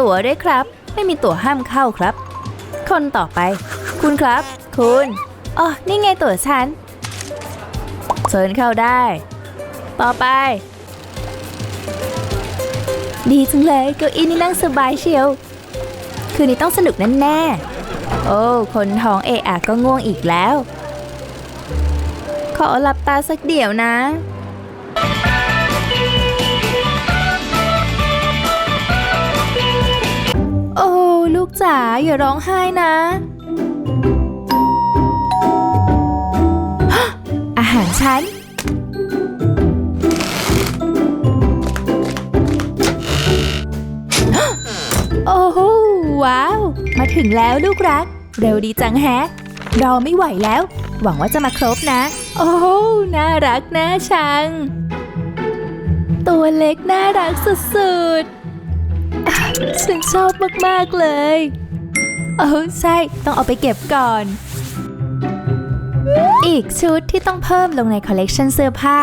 ตั๋วด้วยครับ ไม่มีตั๋วห้ามเข้าครับ คนต่อไป คุณครับ คุณอ๋อนี่ไงตั๋วฉันเชิญเข้าได้ ต่อไป ดีจังเลยเก้าอี้นี่นั่งสบายเชียว คืนนี้ต้องสนุกแน่ๆโอ้ คนท้องเอะอะก็ง่วงอีกแล้ว ขอหลับตาสักเดี๋ยวนะ กจ๋าอย่าร้องไห้นะ อาหารฉัน โอ้โหว้าว มาถึงแล้วลูกรัก เร็วดีจังแฮะ รอไม่ไหวแล้ว หวังว่าจะมาครบนะ โอ้โหน่ารักน่าชัง ตัวเล็กน่ารักสุดๆ ฉันชอบมาก ๆ เลยโอ้ใช่ ต้องเอาไปเก็บก่อน อีกชุดที่ต้องเพิ่มลงในคอลเลกชันเสื้อผ้า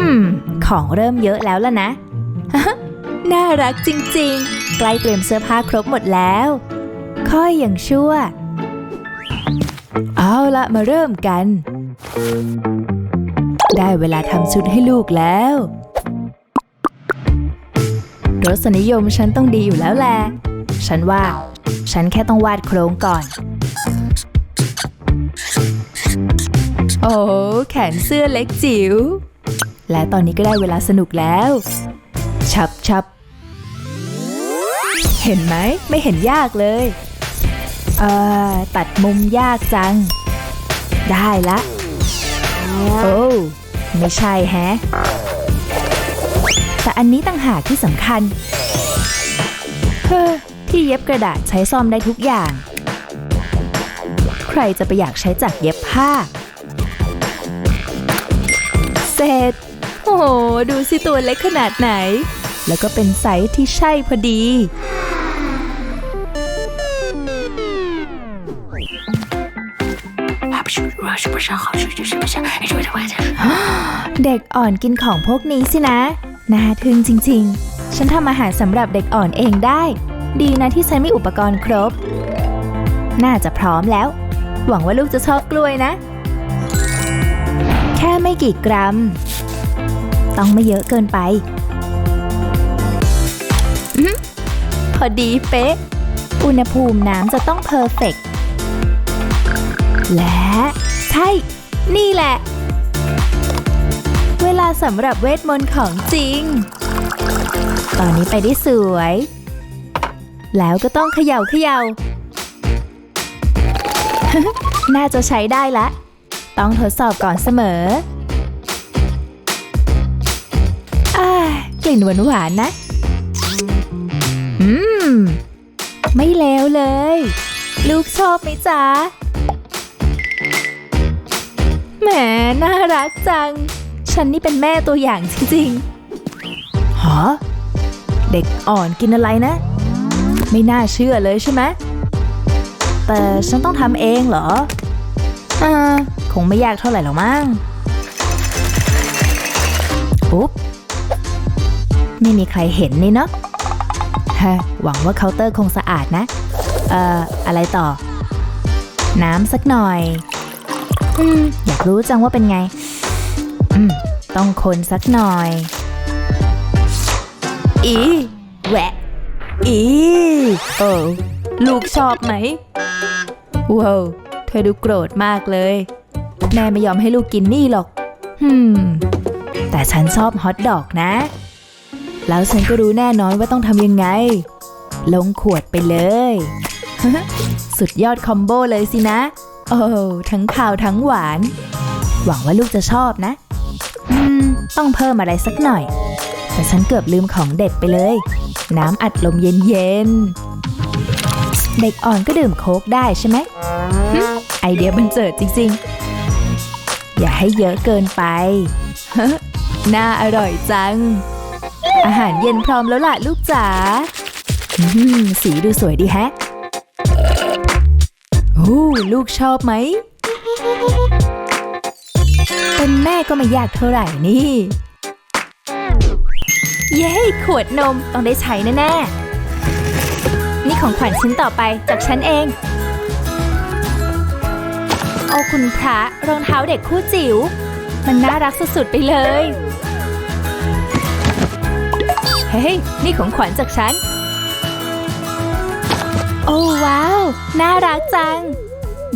อืม ของเริ่มเยอะแล้วล่ะนะ น่ารักจริง ๆ ใกล้เตรียมเสื้อผ้าครบหมดแล้ว ค่อยอย่างชั่ว เอาละมาเริ่มกัน ได้เวลาทำชุดให้ลูกแล้ว รสนิยมฉันต้องดีอยู่แล้วแหละฉันว่า ฉันแค่ต้องวาดโครงก่อน โอ้แขนเสื้อเล็กจิ๋ว และตอนนี้ก็ได้เวลาสนุกแล้ว ชับชับ เห็นไหม ไม่เห็นยากเลยเออตัดมุมยากจัง ได้ละ โอ้ ไม่ใช่แฮะ แต่อันนี้ต่างหากที่สำคัญเฮ้อที่เย็บกระดาษใช้ซ่อมได้ทุกอย่าง ใครจะไปอยากใช้จักเย็บผ้า เสร็จ โอ้โห ดูสิตัวเล็กขนาดไหน แล้วก็เป็นไซส์ที่ใช่พอดี เด็กอ่อนกินของพวกนี้สินะ น่าทึ่งจริง ๆ ฉันทำอาหารสำหรับเด็กอ่อนเองได้ ดีนะที่ฉันมีอุปกรณ์ครบ น่าจะพร้อมแล้ว หวังว่าลูกจะชอบกล้วยนะ แค่ไม่กี่กรัม ต้องไม่เยอะเกินไปอื้อพอดีเป๊ะ อุณหภูมิน้ำจะต้องเพอร์เฟกต์และ ใช่ นี่แหละเวลา สำหรับเวทมนต์ของจริง ตอนนี้ไปได้สวย แล้วก็ต้องเขย่าเขย่าน่าจะใช้ได้ละ ต้องทดสอบก่อนเสมออากลิ่นหวานหวานๆนะ อืม ไม่เลวเลย ลูกชอบไหมจ๊ะ แหม น่ารักจัง ฉันนี่เป็นแม่ตัวอย่างจริงๆฮะเด็กอ่อนกินอะไรนะ ไม่น่าเชื่อเลยใช่ไหมแต่ฉันต้องทำเองเหรออ่าคงไม่ยากเท่าไหร่หรอกมั้งอุ๊บไม่มีใครเห็นนี่เนาะฮะหวังว่าเคาน์เตอร์คงสะอาดนะ เอ่อ อะไรต่อ น้ำสักหน่อย อืม อยากรู้จังว่าเป็นไง ต้องคนสักหน่อย อีแหวะ อีโอ้ลูกชอบไหมว้าวเธอดูโกรธมากเลย แม่ไม่ยอมให้ลูกกินนี่หรอกฮึมแต่ฉันชอบฮอทดอกนะ แล้วฉันก็รู้แน่นอนว่าต้องทำยังไง ลงขวดไปเลย สุดยอดคอมโบเลยสินะ โอ้ทั้งข่าวทั้งหวาน หวังว่าลูกจะชอบนะ อืม ต้องเพิ่มอะไรสักหน่อย แต่ฉันเกือบลืมของเด็ดไปเลย น้ำอัดลมเย็นๆ เด็กอ่อนก็ดื่มโค้กได้ใช่ไหม ไอเดียบันเจิดจริงๆ อย่าให้เยอะเกินไปน่าอร่อยจัง อาหารเย็นพร้อมแล้วล่ะลูกจ๋าสีดูสวยดีแฮะ โอ้ ลูกชอบไหม เป็นแม่ก็ไม่ยากเท่าไหร่นี่ เย้ ขวดนมต้องได้ใช้แน่ๆ นี่ของขวัญชิ้นต่อไปจากฉันเอง เอาคุณพระรองเท้าเด็กคู่จิ๋ว มันน่ารักสุดๆไปเลย เฮ้ย นี่ของขวัญจากฉัน โอ้ว้าว น่ารักจัง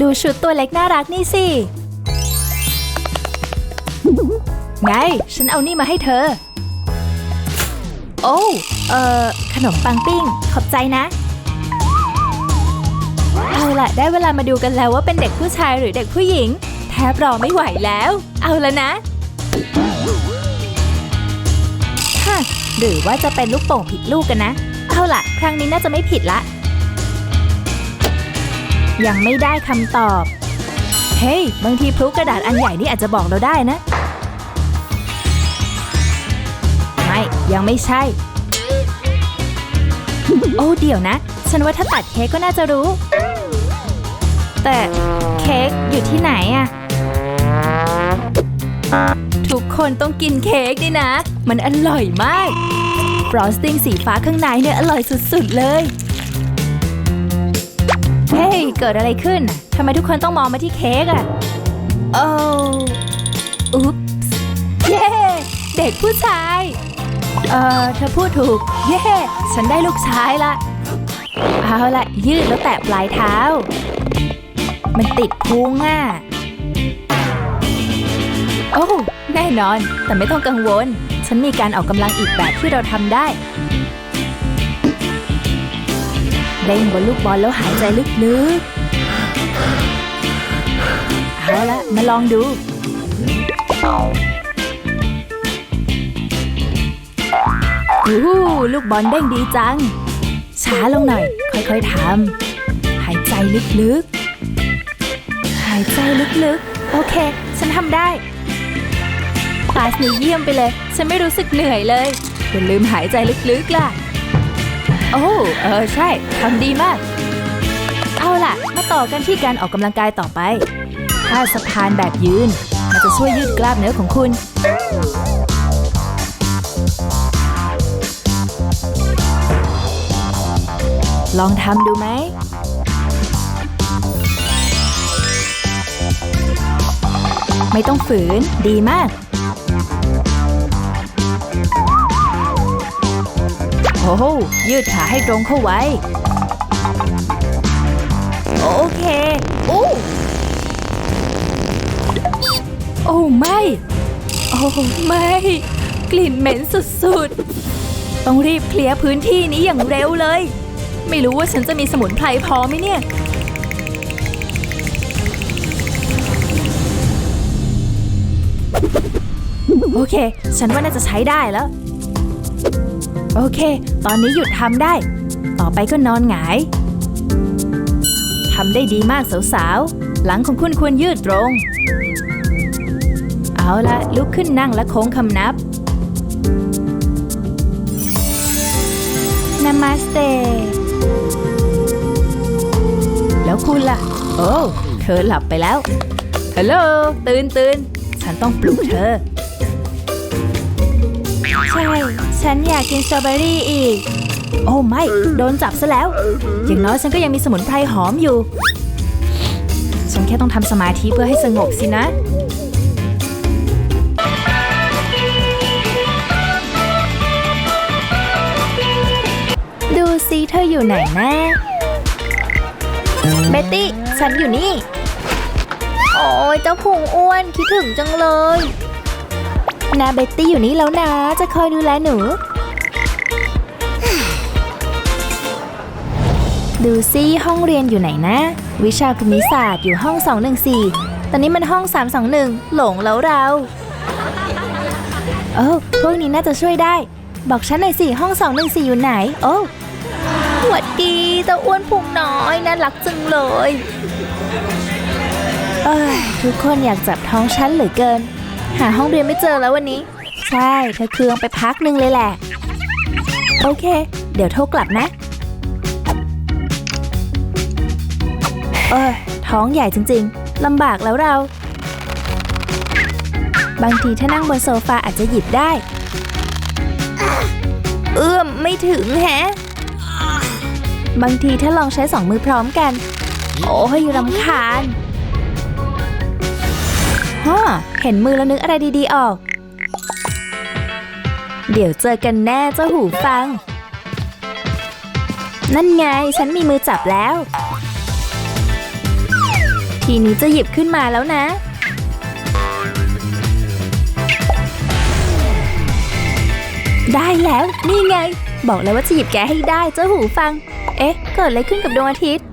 ดูชุดตัวเล็กน่ารักนี่สิ ไง ฉันเอานี่มาให้เธอ โอ้ เอ่อ ขนมปังปิ้ง ขอบใจนะ เอาล่ะ ได้เวลามาดูกันแล้วว่าเป็นเด็กผู้ชายหรือเด็กผู้หญิง แทบรอไม่ไหวแล้ว เอาละนะฮะหรือว่าจะเป็นลูกโป่งผิดลูกกันนะ เอาล่ะ ครั้งนี้น่าจะไม่ผิดละ ยังไม่ได้คำตอบ เฮ้ย บางทีพลุกระดาษอันใหญ่นี่อาจจะบอกเราได้นะ ไม่ยังไม่ใช่ โอ้เดี๋ยวนะ ฉันว่าถ้าตัดเค้กก็น่าจะรู้ แต่เค้กอยู่ที่ไหนอะทุกคนต้องกินเค้กนี่นะ มันอร่อยมาก ฟรอสติ้งสีฟ้าข้างในเนี่ยอร่อยสุดๆเลย เฮ้ย เกิดอะไรขึ้น ทำไมทุกคนต้องมองมาที่เค้กอะโอ้อุ๊ปส์เย้ เด็กผู้ชาย เอ่อเธอพูดถูก เย้ ฉันได้ลูกชายละ เอาละยืดแล้วแตะปลายเท้า มันติดพุงอะ โอ้แน่นอน แต่ไม่ต้องกังวล ฉันมีการออกกำลังอีกแบบที่เราทำได้ เล่นบนลูกบอลแล้วหายใจลึกๆ เอาละมาลองดู อู้หูลูกบอลเด้งดีจัง ช้าลงหน่อย ค่อยๆทำหายใจลึกๆ หายใจลึกๆ โอเค ฉันทำได้คลาสนี้เยี่ยมไปเลย ฉันไม่รู้สึกเหนื่อยเลยอย่าลืมหายใจลึกๆล่ะ โอ้เออใช่ทำดีมาก เอาล่ะ มาต่อกันที่การออกกำลังกายต่อไปท่าสะพานแบบยืน มันจะช่วยยืดกล้ามเนื้อของคุณ ลองทำดูไหมไม่ต้องฝืน ดีมาก โอ้โหยืดขาให้ตรงเข้าไว้ โอเคโอ้โอ้ไม่ โอ้ไม่ กลิ่นเหม็นสุดๆ ต้องรีบเคลียร์พื้นที่นี้อย่างเร็วเลย ไม่รู้ว่าฉันจะมีสมุนไพรพอไหมเนี่ย โอเค ฉันว่าน่าจะใช้ได้แล้ว โอเค ตอนนี้หยุดทำได้ ต่อไปก็นอนหงายทำได้ดีมากสาวๆ หลังของคุณควรยืดตรง เอาละลุกขึ้นนั่งและโค้งคำนับนามาสเต แล้วคุณล่ะ โอ้เธอหลับไปแล้วฮัลโหลตื่นตื่นฉันต้องปลุกเธอ ใช่ ฉันอยากกินสตรอเบอรี่อีก โอ้ไม่ โดนจับซะแล้ว อย่างน้อยฉันก็ยังมีสมุนไพรหอมอยู่ ฉันแค่ต้องทำสมาธิเพื่อให้สงบสินะดูซิเธออยู่ไหนนะ เบตตี้ ฉันอยู่นี่ โอ้ยเจ้าพุงอ้วนคิดถึงจังเลยนาเบตตี้อยู่นี่แล้วนะ จะคอยดูแลหนู ดูซิห้องเรียนอยู่ไหนนะ วิชาภูมิศาสตร์อยู่ห้อง 214 ตอนนี้มันห้อง 321 หลงแล้วเรา โอ้พวกนี้น่าจะช่วยได้ บอกฉันหน่อยสิห้อง 214 อยู่ไหน โอ้ หวัดดีเจ้าอ้วนพุงน้อยน่ารักจังเลยเอ้ยทุกคนอยากจับท้องฉันเหลือเกิน หาห้องเรียนไม่เจอแล้ววันนี้ ใช่เธอเคืองไปพักนึงเลยแหละ โอเค เดี๋ยวโทรกลับนะเออท้องใหญ่จริงๆลำบากแล้วเรา บางทีถ้านั่งบนโซฟาอาจจะหยิบได้ เอื้อมไม่ถึงแฮะ บางทีถ้าลองใช้สองมือพร้อมกัน โอ้ยรำคาญฮ่าเห็นมือแล้วนึกอะไรดีๆออก เดี๋ยวเจอกันแน่เจ้าหูฟัง นั่นไงฉันมีมือจับแล้ว ทีนี้จะหยิบขึ้นมาแล้วนะได้แล้ว นี่ไง บอกแล้วว่าจะหยิบแกให้ได้เจ้าหูฟัง เอ๊ะ เกิดอะไรขึ้นกับดวงอาทิตย์